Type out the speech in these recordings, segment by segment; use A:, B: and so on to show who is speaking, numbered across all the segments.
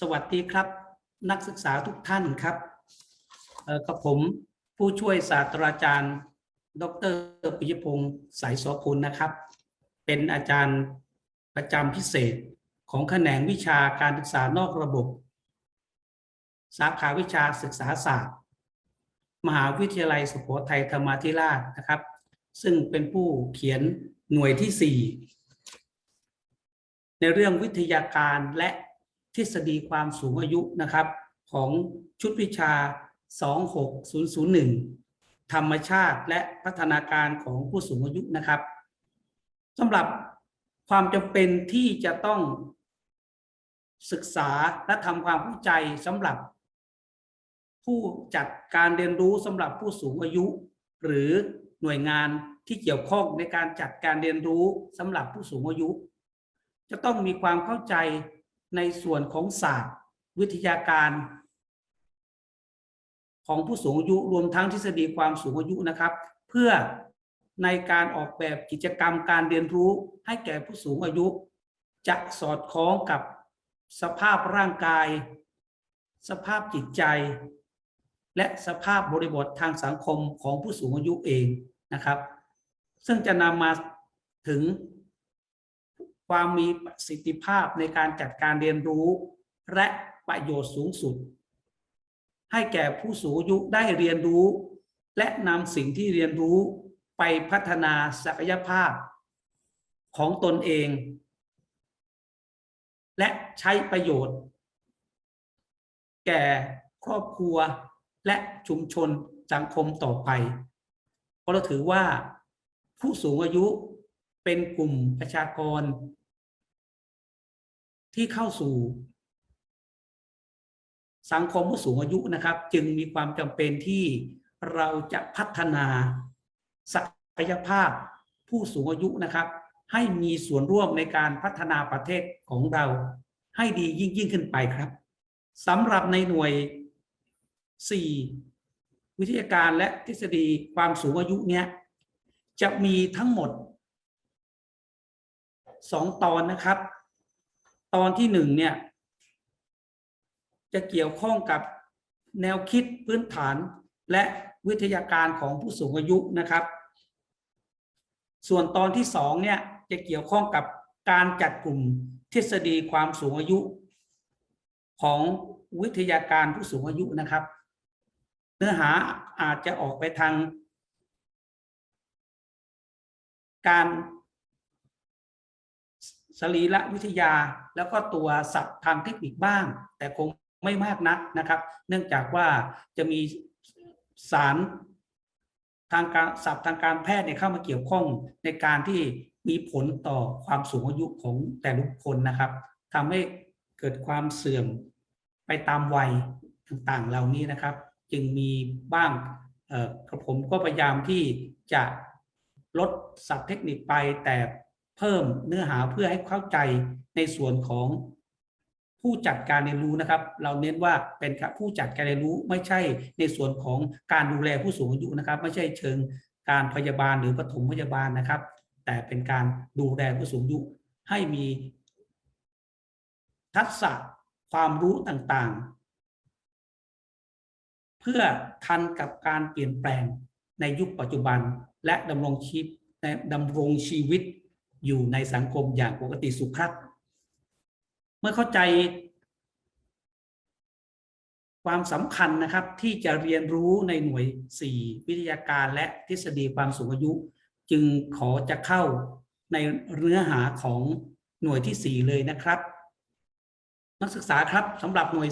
A: สวัสดีครับ นักศึกษาทุกท่านครับกับผมผู้ช่วยศาสตราจารย์ ดรปิยพงศ์สายโสพลนะครับ เป็นอาจารย์ประจำพิเศษของแขนงวิชาการศึกษานอกระบบ สาขาวิชาศึกษาศาสตร์ มหาวิทยาลัยสุโขทัยธรรมาธิราชนะครับ ซึ่งเป็นผู้เขียนหน่วยที่ 4 ในเรื่องวิทยาการและ ทฤษฎีความสูงอายุนะครับ ของชุดวิชา 26001 ธรรมชาติและพัฒนาการของผู้สูงอายุนะครับสำหรับความจำเป็นที่จะต้องศึกษาและทำความเข้าใจสำหรับ ผู้จัดการเรียนรู้สำหรับผู้สูงอายุ หรือหน่วยงานที่เกี่ยวข้องในการจัดการเรียนรู้สำหรับผู้สูงอายุ จะต้องมีความเข้าใจ ในส่วนของศาสตร์ วิทยาการ ของผู้สูงอายุรวมทั้งทฤษฎีความสูงอายุนะครับ เพื่อในการออกแบบกิจกรรมการเรียนรู้ให้แก่ผู้สูงอายุ จะสอดคล้องกับสภาพร่างกาย สภาพจิตใจ และสภาพบริบททางสังคมของผู้สูงอายุเองนะครับ ซึ่งจะนำมาถึง ความมีประสิทธิภาพในการจัดการเรียนรู้ และประโยชน์สูงสุด ให้แก่ผู้สูงอายุได้เรียนรู้ และนำสิ่งที่เรียนรู้ไปพัฒนาศักยภาพ ของตนเอง และใช้ประโยชน์ แก่ครอบครัวและชุมชนสังคมต่อไป เพราะเราถือว่าผู้สูงอายุเป็นกลุ่มประชากร ที่เข้าสู่สังคมผู้สูงอายุนะครับ จึงมีความจำเป็นที่เราจะพัฒนาศักยภาพผู้สูงอายุนะครับ ให้มีส่วนร่วมในการพัฒนาประเทศของเราให้ดียิ่งยิ่งขึ้นไปครับสำหรับในหน่วย 4 วิทยาการและทฤษฎีความสูงอายุเนี้ยจะมีทั้งหมดสองตอนนะครับ ตอนที่หนึ่งเนี่ย จะเกี่ยวข้องกับแนวคิดพื้นฐานและวิทยาการของผู้สูงอายุนะครับ ส่วนตอนที่สองเนี่ยจะเกี่ยวข้องกับการจัดกลุ่มทฤษฎีความสูงอายุ ของวิทยาการผู้สูงอายุนะครับ เนื้อหาอาจจะออกไปทาง การ สรีระวิทยา แล้วก็ตัวศัพท์ทางเทคนิคบ้าง แต่คงไม่มากนักนะครับ เนื่องจากว่าจะมีสารทางการศัพท์ทางการแพทย์เนี่ยเข้ามาเกี่ยวข้องในการที่มีผลต่อความสูงอายุของแต่ละคนนะครับทำให้เกิดความเสื่อมไปตามวัยต่างๆ เหล่านี้นะครับ จึงมีบ้างกระผมก็พยายามที่จะลดศัพท์เทคนิคไปแต่ เพิ่มเนื้อหาเพื่อให้เข้าใจในส่วนของผู้จัดการเรียนรู้นะครับ เราเน้นว่าเป็นผู้จัดการเรียนรู้ไม่ใช่ในส่วนของการดูแลผู้สูงอายุนะครับ ไม่ใช่เชิงการพยาบาลหรือปฐมพยาบาลนะครับ แต่เป็นการดูแลผู้สูงอายุให้มีทักษะความรู้ต่างๆ เพื่อทันกับการเปลี่ยนแปลงในยุคปัจจุบันและดำรงชีพดำรงชีวิต อยู่ในสังคมอย่างปกติสุขครับ เมื่อเข้าใจ ความสำคัญนะครับที่จะเรียนรู้ในหน่วย 4 วิทยาการและทฤษฎีความสูงอายุ จึงขอจะเข้าในเนื้อหาของหน่วยที่ 4 เลยนะครับ นักศึกษาครับสำหรับหน่วย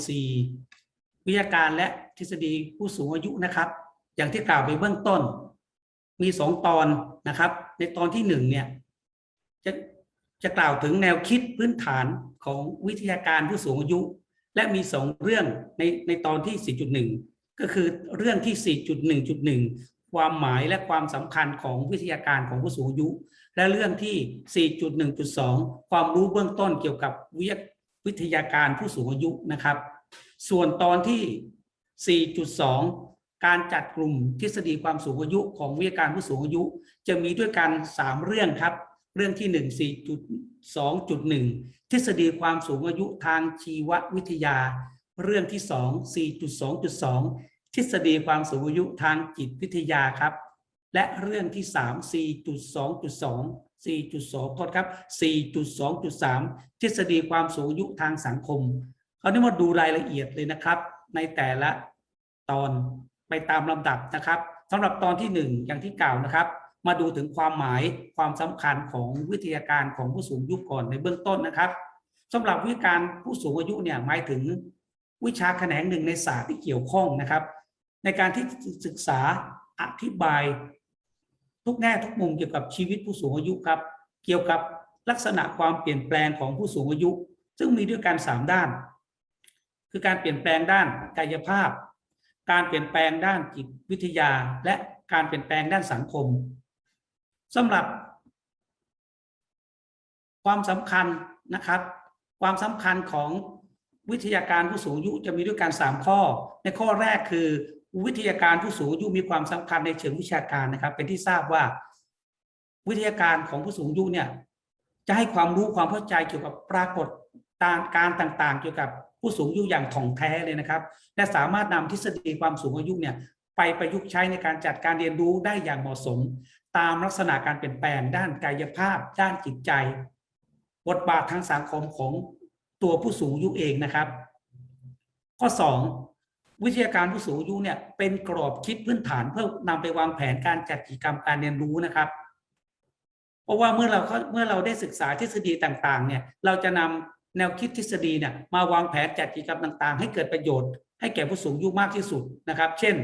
A: 4 วิทยาการและทฤษฎีผู้สูงอายุนะครับ อย่างที่กล่าวไปเบื้องต้น มี 2 ตอนนะครับ ในตอนที่ 1 เนี่ย จะจะกล่าวถึงแนวคิดพื้นฐานของวิทยาการผู้สูงอายุ และมีสองเรื่องในในตอนที่ 4.1 ก็คือเรื่องที่ 4.1.1 ความหมายและความสำคัญของวิทยาการของผู้สูงอายุ และเรื่องที่ 4.1.2 ความรู้เบื้องต้นเกี่ยวกับวิทยวิทยาการผู้สูงอายุนะครับ ส่วนตอนที่ 4.2 การจัดกลุ่มทฤษฎีความสูงอายุของวิทยาการผู้สูงอายุ จะมีด้วยกัน 3 เรื่องครับ เรื่องที่หนึ่งสี่จุดสองจุดหนึ่งทฤษฎีความสูงอายุทางชีววิทยา เรื่องที่สองสี่จุดสองจุดสองทฤษฎีความสูงอายุทางจิตวิทยาครับ และเรื่องที่สามสี่จุดสองจุดสองสี่จุดสองโทษครับสี่จุดสองจุดสามทฤษฎีความสูงอายุทางสังคมคราวนี้มาดูรายละเอียดเลยนะครับ ในแต่ละตอนไปตามลำดับนะครับสำหรับตอนที่หนึ่งอย่างที่กล่าวนะครับ มาดูถึงความหมายความสำคัญของวิทยาการของผู้สูงอายุก่อนในเบื้องต้นนะครับสำหรับวิการผู้สูงอายุเนี่ยหมายถึงวิชาแขนงหนึ่งในศาสตร์ที่เกี่ยวข้องนะครับ ในการที่ศึกษาอธิบาย ทุกแง่ทุกมุมเกี่ยวกับชีวิตผู้สูงอายุครับ เกี่ยวกับลักษณะความเปลี่ยนแปลงของผู้สูงอายุ ซึ่งมีด้วยกันสามด้าน คือการเปลี่ยนแปลงด้านกายภาพ การเปลี่ยนแปลงด้านจิตวิทยา และการเปลี่ยนแปลงด้านสังคม สำหรับ ความสำคัญนะครับ ความสำคัญของวิทยาการผู้สูงอายุจะมีด้วยกันสามข้อ ในข้อแรกคือ วิทยาการผู้สูงอายุมีความสำคัญในเชิงวิชาการนะครับ เป็นที่ทราบว่า วิทยาการของผู้สูงอายุเนี่ยจะให้ความรู้ความเข้าใจเกี่ยวกับปรากฏการณ์ต่างๆ เกี่ยวกับผู้สูงอายุอย่างถ่องแท้เลยนะครับ และสามารถนำทฤษฎีความสูงอายุเนี่ยไปประยุกต์ใช้ในการจัดการเรียนรู้ได้อย่างเหมาะสม ตามลักษณะการเปลี่ยนแปลงด้านกายภาพ ด้านจิตใจ บทบาททางสังคมของตัวผู้สูงอายุเองนะครับ ข้อ 2 วิทยาการผู้สูงอายุเนี่ยเป็นกรอบคิดพื้นฐานเพื่อนำไปวางแผนการจัดกิจกรรมการเรียนรู้นะครับ เพราะว่าเมื่อเราเมื่อเราได้ศึกษาทฤษฎีต่างๆเนี่ยเราจะนำแนวคิดทฤษฎีเนี่ยมาวางแผนจัดกิจกรรมต่างๆ ให้เกิดประโยชน์ให้แก่ผู้สูงอายุมากที่สุดนะครับ เช่น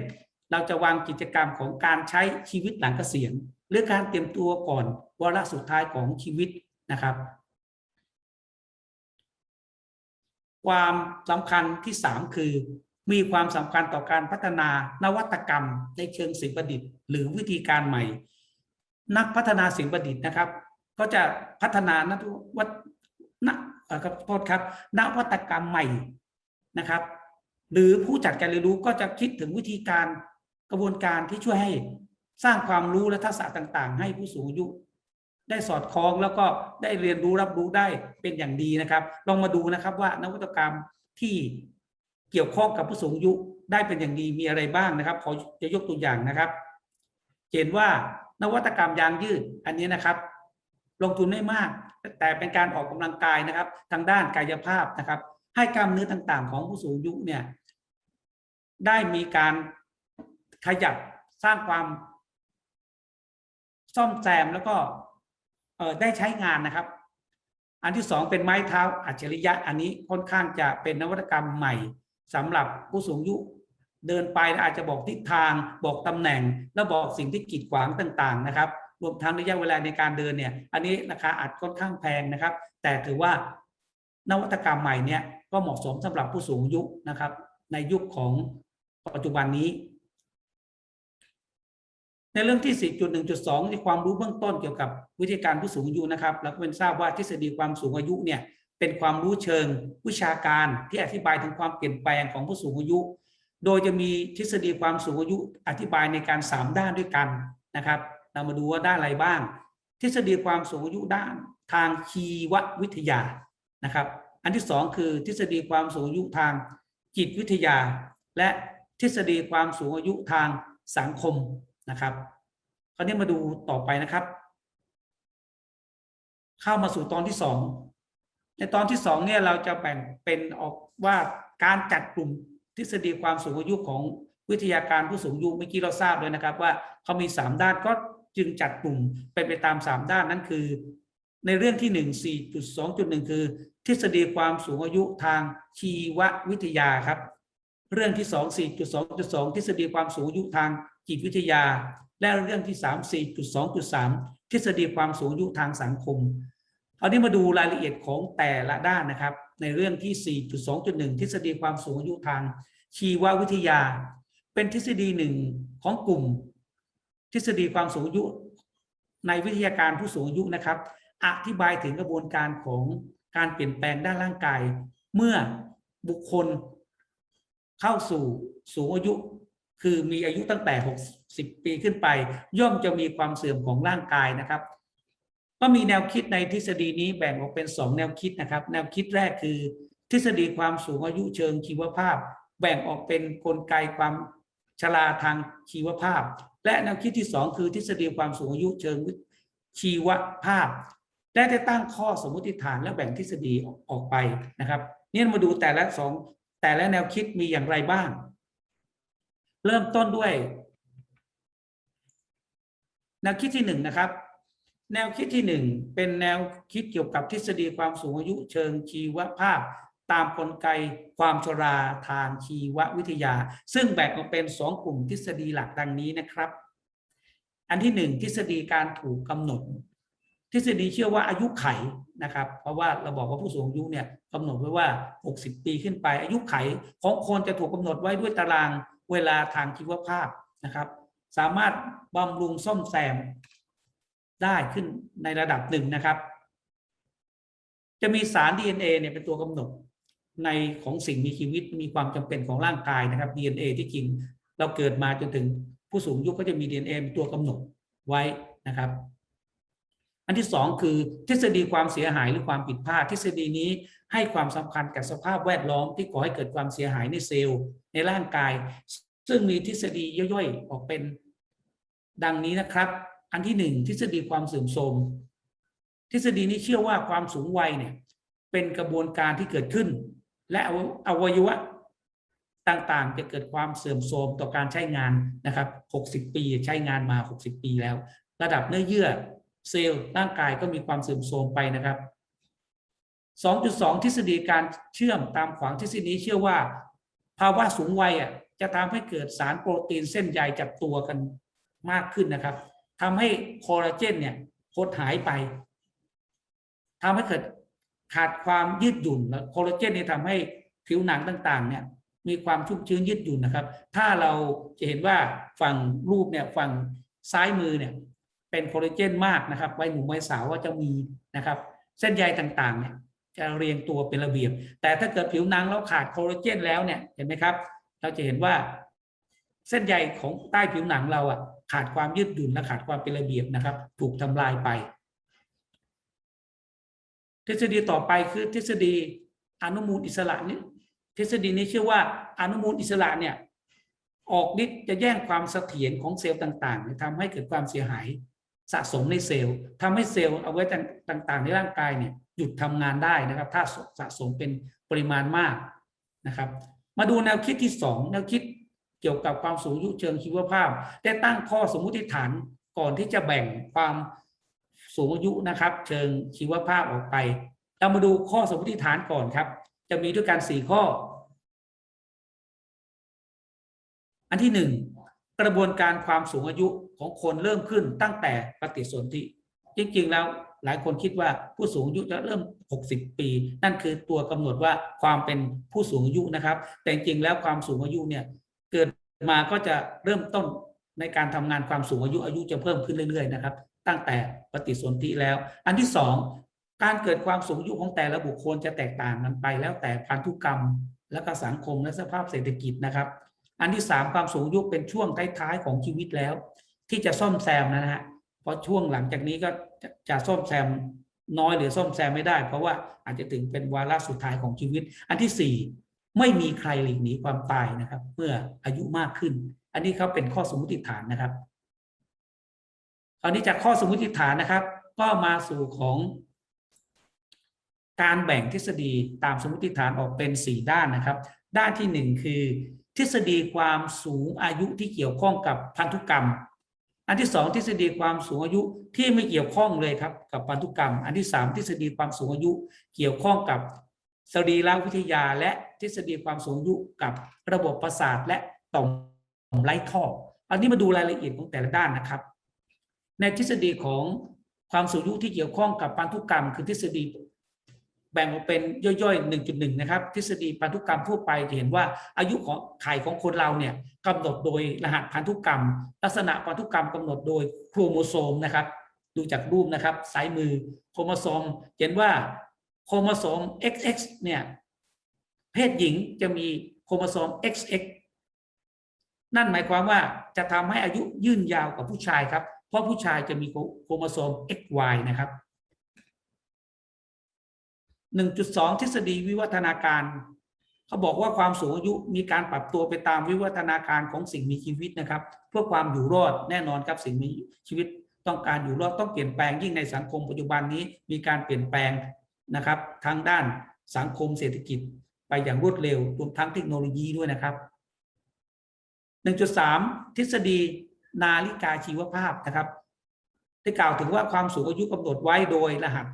A: เราจะวางกิจกรรมของการใช้ชีวิตหลังเกษียณ หรือการเตรียมตัวก่อนวาระสุดท้ายของชีวิตนะครับ ความสำคัญที่สามคือ มีความสำคัญต่อการพัฒนานวัตกรรมในเชิงสิ่งประดิษฐ์ หรือวิธีการใหม่ นักพัฒนาสิ่งประดิษฐ์นะครับ ก็จะพัฒนานวัตนเอ่อขอโทษครับนวัตกรรมใหม่นะครับ หรือผู้จัดการเรียนรู้ก็จะคิดถึงวิธีการกระบวนการที่ช่วยให้ สร้างความรู้และทักษะต่างๆ ให้ผู้สูงอายุ ได้สอดคล้องแล้วก็ได้เรียนรู้รับรู้ได้เป็นอย่างดีนะครับ ลองมาดูนะครับว่านวัตกรรมที่เกี่ยวข้องกับผู้สูงอายุได้เป็นอย่างดีมีอะไรบ้างนะครับขอจะยกตัวอย่างนะครับ เห็นว่านวัตกรรมยางยืดอันนี้นะครับ ลงทุนไม่มาก แต่เป็นการออกกำลังกายนะครับ ทางด้านกายภาพนะครับ ให้กล้ามเนื้อต่างๆ ของผู้สูงอายุเนี่ยได้มีการขยับสร้างความ ซ่อมแซมแล้วก็เออได้ใช้งานนะครับ อันที่สองเป็นไม้เท้าอัจฉริยะอันนี้ค่อนข้างจะเป็นนวัตกรรมใหม่สำหรับผู้สูงอายุเดินไปอาจจะบอกทิศทางบอกตำแหน่ง แล้วบอกสิ่งที่กีดขวางต่างๆนะครับ รวมทั้งระยะเวลาในการเดินเนี่ย อันนี้ราคาอาจค่อนข้างแพงนะครับ แต่ถือว่านวัตกรรมใหม่เนี่ยก็เหมาะสมสำหรับผู้สูงอายุนะครับ ในยุคของปัจจุบันนี้ ในเรื่องที่ 4.1.2 ที่ความรู้เบื้องต้นเกี่ยวกับวิธีการผู้สูงอายุนะครับแล้วก็เป็นทราบว่าทฤษฎีความสูงอายุเนี่ยเป็นความรู้เชิงวิชาการที่อธิบายถึงความเปลี่ยนแปลงของผู้สูงอายุ โดยจะมีทฤษฎีความสูงอายุอธิบายในการ 3 ด้านด้วยกันนะครับ เรามาดูว่าด้านอะไรบ้าง ทฤษฎีความสูงอายุด้านทางชีววิทยานะครับ อันที่สองคือทฤษฎีความสูงอายุทางจิตวิทยา และทฤษฎีความสูงอายุทางสังคม นะครับ คราวนี้มาดูต่อไปนะครับ เข้ามาสู่ตอนที่สองในตอนที่สองเนี่ยเราจะแบ่งเป็นออกว่าการจัดกลุ่มทฤษฎีความสูงอายุของวิทยาการผู้สูงอายุเมื่อกี้เราทราบเลยนะครับ ว่าเขามีสามด้านก็จึงจัดกลุ่มเป็นไปตามสามด้านนั้นคือ ในเรื่องที่หนึ่งสี่จุดสองจุดหนึ่งคือ ทฤษฎีความสูงอายุทางชีววิทยาครับ เรื่องที่สองสี่จุดสองจุดสองทฤษฎีความสูงอายุทาง จิตวิทยา และเรื่องที่สามสี่จุดสองจุดสามทฤษฎีความสูงอายุทางสังคมคราวนี้มาดูรายละเอียดของแต่ละด้านนะครับ ในเรื่องที่ 4.2.1 ทฤษฎีความสูงอายุทางชีววิทยา เป็นทฤษฎีหนึ่งของกลุ่ม ทฤษฎีความสูงอายุในวิทยาการผู้สูงอายุนะครับ อธิบายถึงกระบวนการของการเปลี่ยนแปลงด้านร่างกาย เมื่อบุคคลเข้าสู่สูงอายุ คือมีอายุตั้งแต่ 60 ปีขึ้นไป ย่อมจะมีความเสื่อมของร่างกายนะครับ ก็มีแนวคิดในทฤษฎีนี้แบ่งออกเป็นสองแนวคิดนะครับ แนวคิดแรกคือ ทฤษฎีความสูงอายุเชิงชีวภาพ แบ่งออกเป็นกลไกความชราทางชีวภาพ และแนวคิดที่สองคือทฤษฎีความสูงอายุเชิงชีวภาพได้ได้ตั้งข้อสมมติฐานและแบ่งทฤษฎีออกไปนะครับนี่มาดูแต่ละสองแต่ละแนวคิดมีอย่างไรบ้าง เริ่มต้นด้วย แนวคิดที่หนึ่งนะครับ แนวคิดที่หนึ่งเป็นแนวคิดเกี่ยวกับทฤษฎีความสูงอายุเชิงชีวภาพ ตามกลไกความชราทางชีววิทยา ซึ่งแบ่งออกเป็นสองกลุ่มทฤษฎีหลักดังนี้นะครับ อันที่หนึ่งทฤษฎีการถูกกำหนด ทฤษฎีเชื่อว่าอายุไขนะครับ เพราะว่าเราบอกว่าผู้สูงอายุเนี่ยกำหนดไว้ว่า 60 ปีขึ้นไปอายุไขของคนจะถูกกำหนดไว้ด้วยตาราง เวลาทางชีวภาพนะครับ สามารถบำรุงซ่อมแซมได้ขึ้นในระดับหนึ่งนะครับ จะมีสาร DNA เนี่ยเป็นตัวกำหนดในของสิ่งมีชีวิตมีความจำเป็นของร่างกายนะครับ DNA ที่จริงเราเกิดมาจนถึงผู้สูงอายุก็จะมี DNA เป็นตัวกำหนดไว้นะครับ อันที่สองคือทฤษฎีความเสียหายหรือความผิดพลาด ทฤษฎีนี้ให้ความสำคัญกับสภาพแวดล้อมที่ก่อให้เกิดความเสียหายในเซลล์ ในร่างกาย ซึ่งมีทฤษฎีย่อยๆ ออกเป็นดังนี้นะครับ อันที่หนึ่งทฤษฎีความเสื่อมโทรมทฤษฎีนี้เชื่อว่าความสูงวัยเนี่ยเป็นกระบวนการที่เกิดขึ้น และอวัยวะต่างๆ จะเกิดความเสื่อมโทรมต่อการใช้งานนะครับ 60 ปีใช้งานมา 60 ปีแล้ว ระดับเนื้อเยื่อ เซลล์ร่างกายก็มีความเสื่อมโทรมไปนะครับ 2.2 ทฤษฎีการเชื่อมตามขวางทฤษฎีเชื่อว่า ภาวะสูงวัยอะจะทำให้เกิดสารโปรตีนเส้นใยจับตัวกันมากขึ้นนะครับทำให้คอลลาเจนเนี่ยหดหายไปทำให้เกิดขาดความยืดหยุ่นแล้วคอลลาเจนเนี่ยทำให้ผิวหนังต่าง ๆ เนี่ย มีความชุ่มชื้นยืดหยุ่นนะครับ ถ้าเราจะเห็นว่าฝั่งรูปเนี่ยฝั่งซ้ายมือเนี่ย เป็นโคลลาเจนมากนะครับใบหนุ่มใบสาวว่าจะมีนะครับ เส้นใยต่างๆเนี่ยจะเรียงตัวเป็นระเบียบ แต่ถ้าเกิดผิวหนังเราขาดโคลลาเจนแล้วเนี่ยเห็นไหมครับ เราจะเห็นว่า เส้นใยของใต้ผิวหนังเราอะขาดความยืดหยุ่นและขาดความเป็นระเบียบนะครับ ถูกทำลายไป ทฤษฎีต่อไปคือทฤษฎีอนุมูลอิสระนี้ทฤษฎีนี้เชื่อว่าอนุมูลอิสระเนี่ยออกฤทธิ์จะแย่งความเสถียรของเซลล์ต่างๆทำให้เกิดความเสียหาย สะสมในเซลล์ทำให้เซลล์เอาไว้ต่างๆ ในร่างกายเนี่ยหยุดทำงานได้นะครับ ถ้าสะสมเป็นปริมาณมากนะครับ มาดูแนวคิดที่สองแนวคิดเกี่ยวกับความสูงอายุเชิงชีวภาพ ได้ตั้งข้อสมมุติฐานก่อนที่จะแบ่งความสูงอายุนะครับ เชิงชีวภาพออกไป เรามาดูข้อสมมติฐานก่อนครับ จะมีด้วยกันสี่ข้อ อันที่หนึ่ง กระบวนการความสูงอายุของคนเริ่มขึ้นตั้งแต่ปฏิสนธิจริงๆแล้วหลายคนคิดว่าผู้สูงอายุจะเริ่ม 60 ปี นั่นคือตัวกำหนดว่าความเป็นผู้สูงอายุนะครับ แต่จริงๆแล้วความสูงอายุเนี่ยเกิดมาก็จะเริ่มต้นในการทำงานความสูงอายุอายุจะเพิ่มขึ้นเรื่อยๆนะครับ ตั้งแต่ปฏิสนธิแล้ว อันที่สองการเกิดความสูงอายุของแต่ละบุคคลจะแตกต่างกันไป แล้วแต่พันธุกรรม และก็สังคมและสภาพเศรษฐกิจนะครับ อันที่สามความสูงยุเป็นช่วงท้ายๆของชีวิตแล้ว ที่จะซ่อมแซมนะฮะเพราะช่วงหลังจากนี้ก็จะจะซ่อมแซมน้อยหรือซ่อมแซมไม่ได้ เพราะว่าอาจจะถึงเป็นวาระสุดท้ายของชีวิต อันที่สี่ไม่มีใครหลีกหนีความตายนะครับ เมื่ออายุมากขึ้น อันนี้เขาเป็นข้อสมมติฐานนะครับคราวนี้จากข้อสมมติฐานนะครับ ก็มาสู่ของการแบ่งทฤษฎีตามสมมติฐานออกเป็นสี่ด้านนะครับ ด้านที่หนึ่งคือ ทฤษฎีความสูงอายุที่เกี่ยวข้องกับพันธุกรรม อันที่สองทฤษฎีความสูงอายุที่ไม่เกี่ยวข้องเลยครับกับพันธุกรรม อันที่สามทฤษฎีความสูงอายุเกี่ยวข้องกับสรีรวิทยา และทฤษฎีความสูงอายุกับระบบประสาทและต่อมไร้ท่อ อันนี้มาดูรายละเอียดของแต่ละด้านนะครับ ในทฤษฎีของความสูงอายุที่เกี่ยวข้องกับพันธุกรรม คือทฤษฎี แบ่งออกเป็นย่อยๆ 1.1 นะครับ ทฤษฎีพันธุกรรมทั่วไปจะเห็นว่าอายุของไข่ของคนเราเนี่ยกำหนดโดยรหัสพันธุกรรม ลักษณะพันธุกรรมกำหนดโดยโครโมโซมนะครับ ดูจากรูปนะครับซ้ายมือโครโมโซมเห็นว่าโครโมโซม XX เนี่ยเพศหญิงจะมีโครโมโซม XX นั่นหมายความว่าจะทำให้อายุยืนยาวกว่าผู้ชายครับ เพราะผู้ชายจะมีโครโมโซม XY นะครับ 1.2 ทฤษฎีวิวัฒนาการ เขาบอกว่าความสูงอายุมีการปรับตัวไปตามวิวัฒนาการของสิ่งมีชีวิตนะครับ เพื่อความอยู่รอดแน่นอนครับสิ่งมีชีวิตต้องการอยู่รอดต้องเปลี่ยนแปลงยิ่งในสังคมปัจจุบันนี้มีการเปลี่ยนแปลงนะครับทางด้านสังคมเศรษฐกิจไปอย่างรวดเร็วรวมทั้งเทคโนโลยีด้วยนะครับ 1.3 ทฤษฎีนาฬิกาชีวภาพนะครับ ได้กล่าวถึงว่าความสูงอายุกำหนดไว้โดยรหัส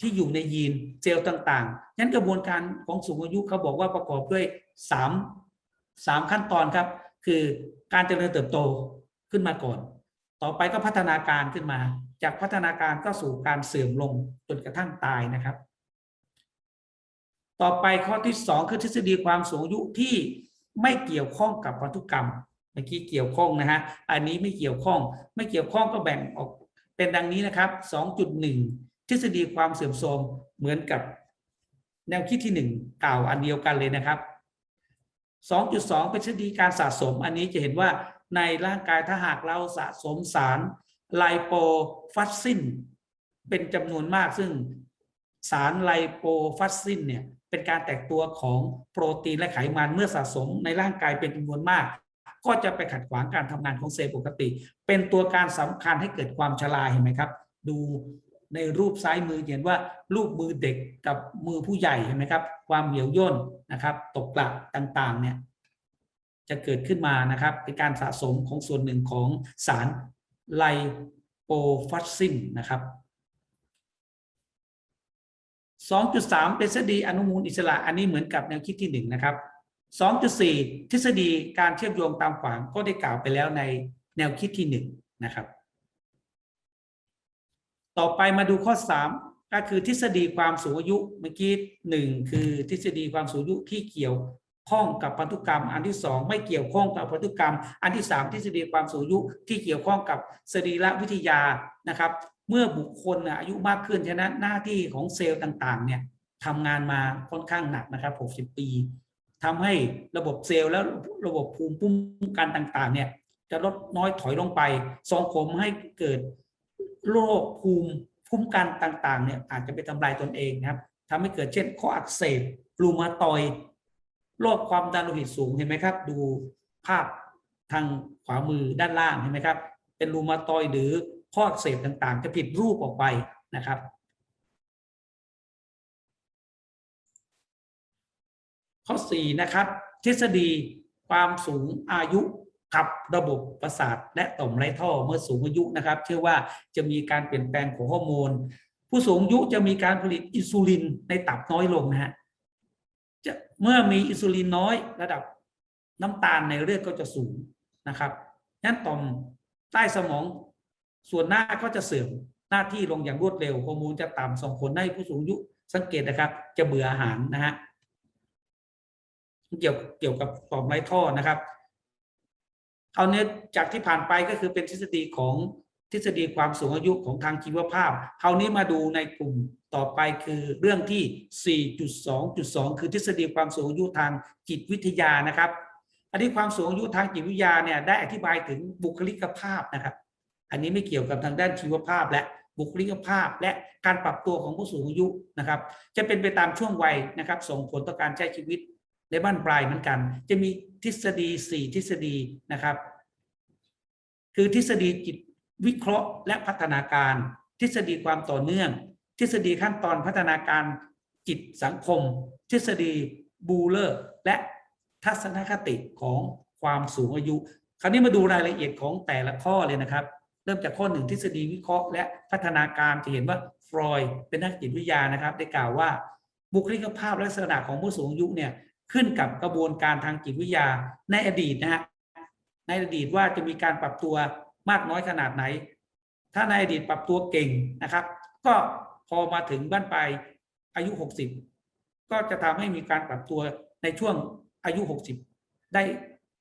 A: ที่อยู่ในยีนเซลล์ต่างๆนั้นกระบวนการของสูงอายุเขาบอกว่าประกอบด้วย3 3ขั้นตอนครับ คือการเจริญเติบโตขึ้นมาก่อน ต่อไปก็พัฒนาการขึ้นมา จากพัฒนาการก็สู่การเสื่อมลงจนกระทั่งตายนะครับ ต่อไปข้อที่ 2 คือทฤษฎีความสูงอายุที่ไม่เกี่ยวข้องกับพันธุกรรมเมื่อกี้เกี่ยวข้องนะฮะ อันนี้ไม่เกี่ยวข้อง ไม่เกี่ยวข้องก็แบ่งออกเป็นดังนี้นะครับ 2.1 ทฤษฎีความเสื่อมโทรมเหมือนกับแนวคิดที่1กล่าวอันเดียวกันเลยนะครับ 2.2 เป็นทฤษฎีการสะสม อันนี้จะเห็นว่าในร่างกายถ้าหากเราสะสมสารไลโปฟัสซินเป็นจำนวนมากซึ่งสารไลโปฟัสซินเนี่ยเป็นการแตกตัวของโปรตีนและไขมันเมื่อสะสมในร่างกายเป็นจำนวนมาก ก็จะไปขัดขวางการทำงานของเซลล์ปกติ เป็นตัวการสำคัญให้เกิดความชราเห็นไหมครับ ดู ในรูปซ้ายมือเห็นว่ารูปมือเด็กกับมือผู้ใหญ่เห็นไหมครับ ความเหนียวย่นนะครับ ตกกระต่างๆ เนี่ยจะเกิดขึ้นมานะครับเป็นการสะสมของส่วนหนึ่งของสารไลโปฟัสซินนะครับ 2.3เป็นทฤษฎีอนุมูลอิสระ อันนี้เหมือนกับแนวคิดที่ 1 นะครับ 2.4 ทฤษฎีการเชื่อมโยงตามขวางก็ได้กล่าวไปแล้วในแนวคิดที่ 1 นะครับ ต่อไปมาดูข้อ 3 ก็คือทฤษฎีความสูงอายุเมื่อกี้หนึ่งคือทฤษฎีความสูงอายุที่เกี่ยวข้องกับพันธุกรรม อันที่ 2 ไม่เกี่ยวข้องกับพันธุกรรม อันที่ 3 ทฤษฎีความสูงอายุที่เกี่ยวข้องกับสรีรวิทยานะครับ เมื่อบุคคลอายุมากขึ้นฉะนั้นหน้าที่ของเซลล์ต่างๆเนี่ยทำงานมาค่อนข้างหนักนะครับ 60 ปีทำให้ระบบเซลล์และระบบภูมิคุ้มกันต่างๆเนี่ยจะลดน้อยถอยลงไปส่งผลให้เกิด โรคภูมิคุ้มกันต่างๆเนี่ยอาจจะไปทำลายตนเองนะครับทำให้เกิดเช่นข้ออักเสบรูมาตอยโรคความดันโลหิตสูงเห็นไหมครับ ดูภาพทางขวามือด้านล่างเห็นไหมครับ เป็นรูมาตอยหรือข้ออักเสบต่างๆ จะผิดรูปออกไปนะครับข้อ4นะครับทฤษฎีความสูงอายุ กับระบบประสาทและต่อมไรท่อเมื่อสูงอายุนะครับ เชื่อว่าจะมีการเปลี่ยนแปลงของฮอร์โมน ผู้สูงอายุจะมีการผลิตอินซูลินในตับน้อยลงนะฮะจะเมื่อมีอินซูลินน้อยระดับน้ำตาลในเลือดก็จะสูงนะครับนั้นต่อมใต้สมองส่วนหน้าก็จะเสื่อมหน้าที่ลงอย่างรวดเร็วฮอร์โมนจะต่ำส่งผลให้ผู้สูงอายุสังเกตนะครับ จะเบื่ออาหารนะฮะเกี่ยวเกี่ยวกับต่อมไรท่อนะครับ เอาเนี้ยจากที่ผ่านไปก็คือเป็นทฤษฎีของทฤษฎีความสูงอายุของทางชีวภาพ คราวนี้มาดูในกลุ่มต่อไปคือเรื่องที่ 4.2.2 คือทฤษฎีความสูงอายุทางจิตวิทยานะครับ อันนี้ความสูงอายุทางจิตวิทยาเนี่ยได้อธิบายถึงบุคลิกภาพนะครับ อันนี้ไม่เกี่ยวกับทางด้านชีวภาพและบุคลิกภาพ และการปรับตัวของผู้สูงอายุนะครับ จะเป็นไปตามช่วงวัยนะครับ ส่งผลต่อการใช้ชีวิต ในบ้านปลายเหมือนกัน จะมีทฤษฎี4ทฤษฎีนะครับ คือทฤษฎีจิตวิเคราะห์และพัฒนาการ ทฤษฎีความต่อเนื่อง ทฤษฎีขั้นตอนพัฒนาการจิตสังคม ทฤษฎีบูเลอร์ และทัศนคติของความสูงอายุ คราวนี้มาดูรายละเอียดของแต่ละข้อเลยนะครับ เริ่มจากข้อหนึ่งทฤษฎีวิเคราะห์และพัฒนาการจะเห็นว่าฟรอยเป็นนักจิตวิทยานะครับ ได้กล่าวว่าบุคลิกภาพและลักษณะของผู้สูงอายุเนี่ย ขึ้นกับกระบวนการทางจิตวิทยาในอดีตนะฮะในอดีตว่าจะมีการปรับตัวมากน้อยขนาดไหน ถ้าในอดีตปรับตัวเก่งนะครับ ก็พอมาถึงบ้านปลายอายุ 60 ก็จะทำให้มีการปรับตัวในช่วงอายุ 60 ได้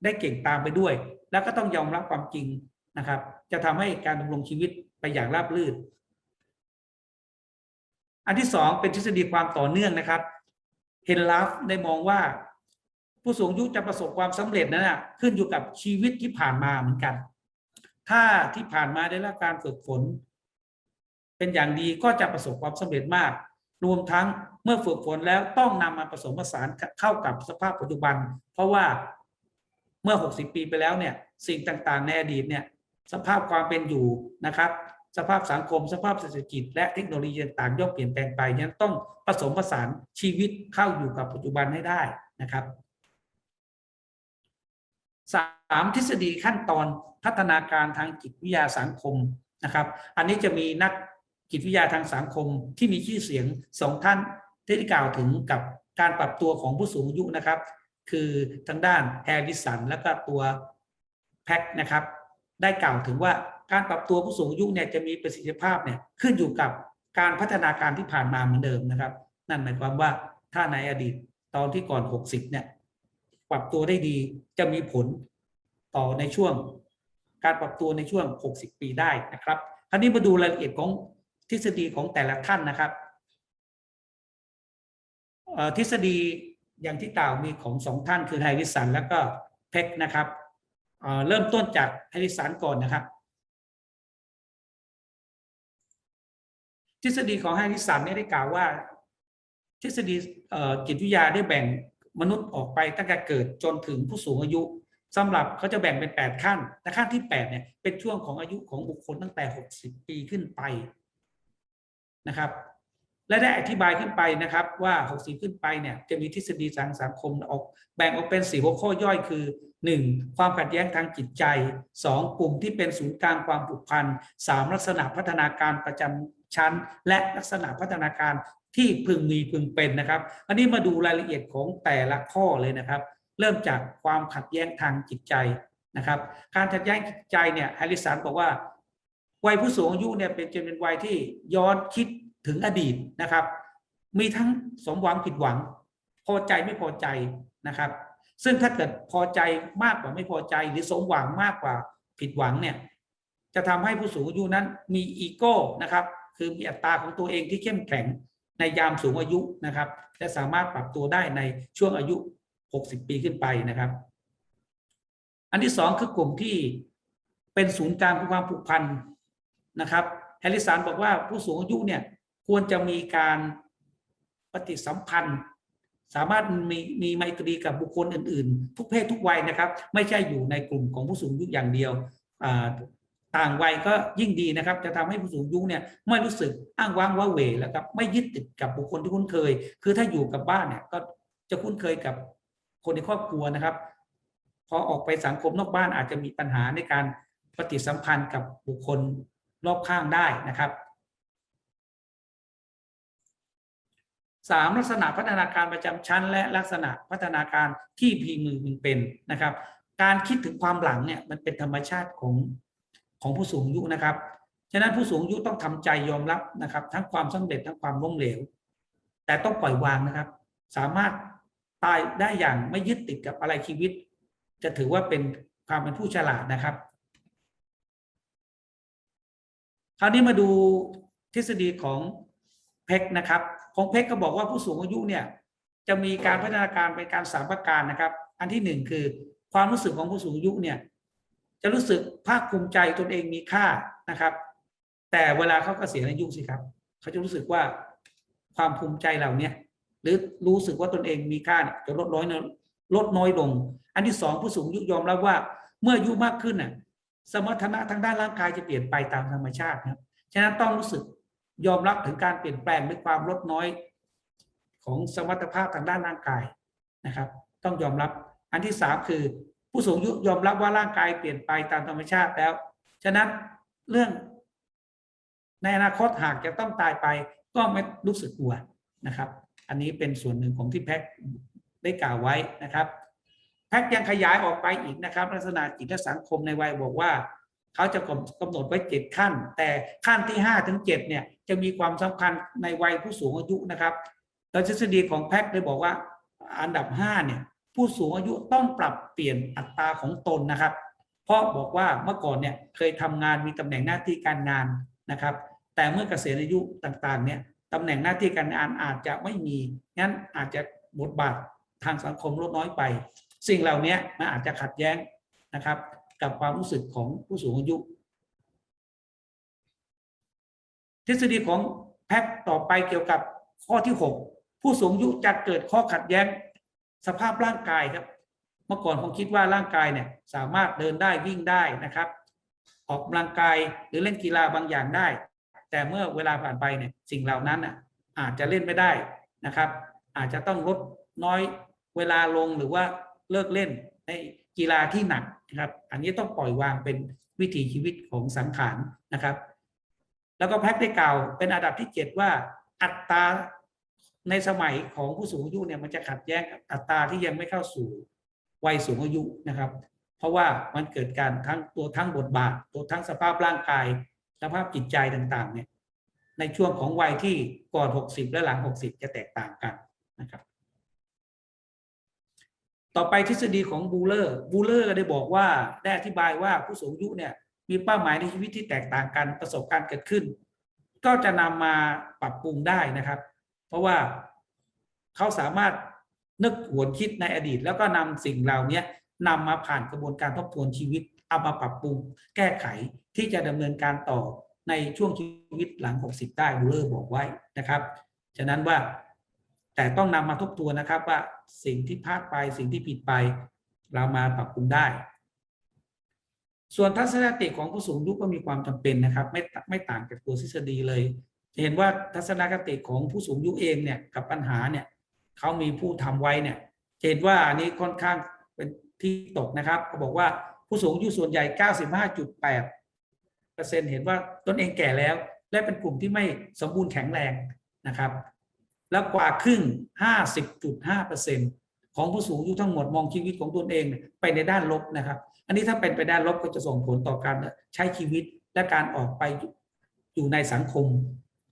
A: ได้เก่งตามไปด้วย แล้วก็ต้องยอมรับความจริงนะครับ จะทำให้การดำรงชีวิตไปอย่างราบรื่น อันที่สองเป็นทฤษฎีความต่อเนื่องนะครับ เฮนลาฟได้มองว่า ผู้สูงอายุจะประสบความสำเร็จนั้นนะขึ้นอยู่กับชีวิตที่ผ่านมาเหมือนกัน ถ้าที่ผ่านมาได้รับการฝึกฝน เป็นอย่างดีก็จะประสบความสำเร็จมาก รวมทั้งเมื่อฝึกฝนแล้วต้องนำมาผสมผสานเข้ากับสภาพปัจจุบัน เพราะว่าเมื่อ 60 ปีไปแล้วเนี่ยสิ่งต่างๆในอดีตเนี่ยสภาพความเป็นอยู่นะครับ สภาพสังคม สภาพเศรษฐกิจ และเทคโนโลยีต่างย่อมเปลี่ยนแปลงไปยังต้องผสมผสานชีวิตเข้าอยู่กับปัจจุบันให้ได้นะครับสามทฤษฎีขั้นตอนพัฒนาการทางจิตวิทยาสังคมนะครับ อันนี้จะมีนักจิตวิทยาทางสังคมที่มีชื่อเสียงสองท่านที่ได้กล่าวถึงกับการปรับตัวของผู้สูงอายุนะครับ คือทางด้านแฮร์ริสันและก็ตัวแพ็กนะครับ ได้กล่าวถึงว่า การปรับตัวผู้สูงอายุเนี่ยจะมีประสิทธิภาพเนี่ยขึ้นอยู่กับการพัฒนาการที่ผ่านมาเหมือนเดิมนะครับ นั่นหมายความว่าถ้าในอดีตตอนที่ก่อน 60 เนี่ย ปรับตัวได้ดีจะมีผลต่อในช่วง การปรับตัวในช่วง 60 ปีได้นะครับคราวนี้มาดูรายละเอียดของทฤษฎีของแต่ละท่านนะครับทฤษฎีอย่างที่กล่าวมีของสองท่านคือไฮริสัน แล้วก็เพ็กนะครับเเริ่มต้นจากไฮริสันก่อนนะครับ ทฤษฎีของไฮริสันเนี่ยได้กล่าวว่า ทฤษฎีจิตวิทยาได้แบ่งมนุษย์ออกไปตั้งแต่เกิดจนถึงผู้สูงอายุสำหรับเขาจะแบ่งเป็น 8 ขั้นแต่ขั้นที่8เนี่ยเป็นช่วงของอายุของบุคคลตั้งแต่ 60 ปีขึ้นไปนะครับ และได้อธิบายขึ้นไปนะครับว่า 60 ขึ้นไปเนี่ยจะมีทฤษฎีทางสังคมออกแบ่งออกเป็น4หัวข้อย่อยคือ 1. ความขัดแย้งทางจิตใจ 2. กลุ่มที่เป็นศูนย์กลางความผูกพัน 3. ลักษณะพัฒนาการประจำ ชั้น และลักษณะพัฒนาการที่พึงมีพึงเป็นนะครับ อันนี้มาดูรายละเอียดของแต่ละข้อเลยนะครับ เริ่มจากความขัดแย้งทางจิตใจนะครับ การขัดแย้งจิตใจเนี่ยแฮร์ริสันบอกว่า วัยผู้สูงอายุเนี่ยเป็นจะเป็นวัยที่ย้อนคิดถึงอดีตนะครับ มีทั้งสมหวังผิดหวัง พอใจไม่พอใจนะครับ ซึ่งถ้าเกิดพอใจมากกว่าไม่พอใจ หรือสมหวังมากกว่าผิดหวังเนี่ยจะทำให้ผู้สูงอายุนั้นมีอีโก้นะครับ คือมีอัตราของตัวเองที่เข้มแข็งในยามสูงอายุนะครับ และสามารถปรับตัวได้ในช่วงอายุ 60 ปีขึ้นไปนะครับ อันที่สองคือกลุ่มที่เป็นศูนย์กลางของความผูกพันนะครับแฮริสันบอกว่าผู้สูงอายุเนี่ยควรจะมีการปฏิสัมพันธ์ สามารถมีมีไมตรีกับบุคคลอื่น ๆ ทุกเพศทุกวัยนะครับ ไม่ใช่อยู่ในกลุ่มของผู้สูงอายุอย่างเดียว ต่างวัยก็ยิ่งดีนะครับ จะทำให้ผู้สูงอายุเนี่ยไม่รู้สึกอ้างว้างว้าเหวแล้วครับไม่ยึดติดกับบุคคลที่คุ้นเคย คือถ้าอยู่กับบ้านเนี่ยก็จะคุ้นเคยกับคนในครอบครัวนะครับ พอออกไปสังคมนอกบ้านอาจจะมีปัญหาในการปฏิสัมพันธ์กับบุคคลรอบข้างได้นะครับสามลักษณะพัฒนาการประจำชั้น และลักษณะพัฒนาการที่พีมือมึงเป็นนะครับ การคิดถึงความหลังเนี่ยมันเป็นธรรมชาติของ ของผู้สูงอายุนะครับฉะนั้นผู้สูงอายุต้องทำใจยอมรับนะครับ ทั้งความสำเร็จทั้งความล้มเหลว แต่ต้องปล่อยวางนะครับ สามารถตายได้อย่างไม่ยึดติดกับอะไรชีวิต จะถือว่าเป็นความเป็นผู้ฉลาดนะครับ คราวนี้มาดูทฤษฎีของเพกนะครับ ของเพกก็บอกว่าผู้สูงอายุเนี่ยจะมีการพัฒนาการเป็นการสามประการนะครับ อันที่หนึ่งคือความรู้สึกของผู้สูงอายุเนี่ย จะรู้สึกภาคภูมิใจตนเองมีค่านะครับ แต่เวลาเขาเกษียณอายุสิครับ เขาจะรู้สึกว่าความภูมิใจเหล่าเนี้ยหรือรู้สึกว่าตนเองมีค่าจะลดน้อยลดน้อยลง อันที่สองผู้สูงอายุยอมรับว่า เมื่ออายุมากขึ้นน่ะ สมรรถนะทางด้านร่างกายจะเปลี่ยนไปตามธรรมชาตินะครับฉะนั้นต้องรู้สึกยอมรับถึงการเปลี่ยนแปลงด้วยความลดน้อย ของสมรรถภาพทางด้านร่างกายนะครับ ต้องยอมรับอันที่สามคือ ผู้สูงอายุยอมรับว่าร่างกายเปลี่ยนไปตามธรรมชาติแล้ว ฉะนั้นเรื่อง ในอนาคตหากจะต้องตายไป ก็ไม่รู้สึกกลัวนะครับ อันนี้เป็นส่วนหนึ่งของที่แพ็กได้กล่าวไว้นะครับ แพ็กยังขยายออกไปอีกนะครับ ลักษณะจิตและสังคมในวัยบอกว่า เขาจะกำหนดไว้เจ็ดขั้น แต่ขั้นที่ห้าถึงเจ็ดเนี่ยจะมีความสำคัญในวัยผู้สูงอายุนะครับโดยทฤษฎีของแพ็กได้บอกว่าอันดับห้าเนี่ย ผู้สูงอายุต้องปรับเปลี่ยนอัตราของตนนะครับ เพราะบอกว่าเมื่อก่อนเนี่ยเคยทำงานมีตำแหน่งหน้าที่การงานนะครับ แต่เมื่อเกษียณอายุต่างๆเนี่ยตำแหน่งหน้าที่การงานอาจจะไม่มีงั้นอาจจะบทบาททางสังคมลดน้อยไป สิ่งเหล่านี้มันอาจจะขัดแย้งนะครับ กับความรู้สึกของผู้สูงอายุ ทฤษฎีของแพ็กต่อไปเกี่ยวกับข้อที่หกผู้สูงอายุจะเกิดข้อขัดแย้ง สภาพร่างกายครับ เมื่อก่อนผมคิดว่าร่างกายเนี่ยสามารถเดินได้วิ่งได้นะครับ ออกกำลังกายหรือเล่นกีฬาบางอย่างได้ แต่เมื่อเวลาผ่านไปเนี่ยสิ่งเหล่านั้นอะอาจจะเล่นไม่ได้นะครับ อาจจะต้องลดน้อยเวลาลงหรือว่าเลิกเล่นในกีฬาที่หนักนะครับ อันนี้ต้องปล่อยวางเป็นวิถีชีวิตของสังขารนะครับ แล้วก็แพ็กได้กล่าวเป็นอันดับที่เจ็ดว่าอัตรา ในสมัยของผู้สูงอายุเนี่ยมันจะขัดแย้งกับอัตราที่ยังไม่เข้าสู่วัยสูงอายุนะครับ เพราะว่ามันเกิดการทั้งตัวทั้งบทบาท ตัวทั้งสภาพร่างกายสภาพจิตใจต่างๆเนี่ยในช่วงของวัยที่ก่อน 60 และหลัง 60 จะแตกต่างกันนะครับ ต่อไปทฤษฎีของบูเลอร์บูเลอร์ก็ได้บอกว่าได้อธิบายว่าผู้สูงอายุเนี่ยมีเป้าหมายในชีวิตที่แตกต่างกันประสบการณ์เกิดขึ้น ก็จะนำมาปรับปรุงได้นะครับ เพราะว่าเขาสามารถนึกหวนคิดในอดีต แล้วก็นำสิ่งเหล่านี้นำมาผ่านกระบวนการทบทวนชีวิต เอามาปรับปรุง แก้ไขที่จะดำเนินการต่อในช่วงชีวิตหลัง 60 ได้บูเลอร์บอกไว้นะครับ ฉะนั้นว่าแต่ต้องนำมาทบทวนนะครับว่าสิ่งที่พลาดไปสิ่งที่ผิดไป เรามาปรับปรุงได้ ส่วนทัศนคติของผู้สูงอายุก็มีความจำเป็นนะครับ ไม่ตไม่ต่างจากตัวทฤษฎีเลย จะเห็นว่าทัศนคติของผู้สูงอายุเองเนี่ยกับปัญหาเนี่ยเขามีผู้ทำไว้เนี่ยเห็นว่าอันนี้ค่อนข้างเป็นที่ตกนะครับเขาบอกว่าผู้สูงอายุส่วนใหญ่ 95.8เปอร์เซ็นเห็นว่าตนเองแก่แล้ว และเป็นกลุ่มที่ไม่สมบูรณ์แข็งแรงนะครับ แล้วกว่าครึ่ง 50.5เปอร์เซ็นของผู้สูงอายุทั้งหมดมองชีวิตของตนเองไปในด้านลบนะครับ อันนี้ถ้าเป็นไปด้านลบก็จะส่งผลต่อการใช้ชีวิตและการออกไปอยู่ในสังคม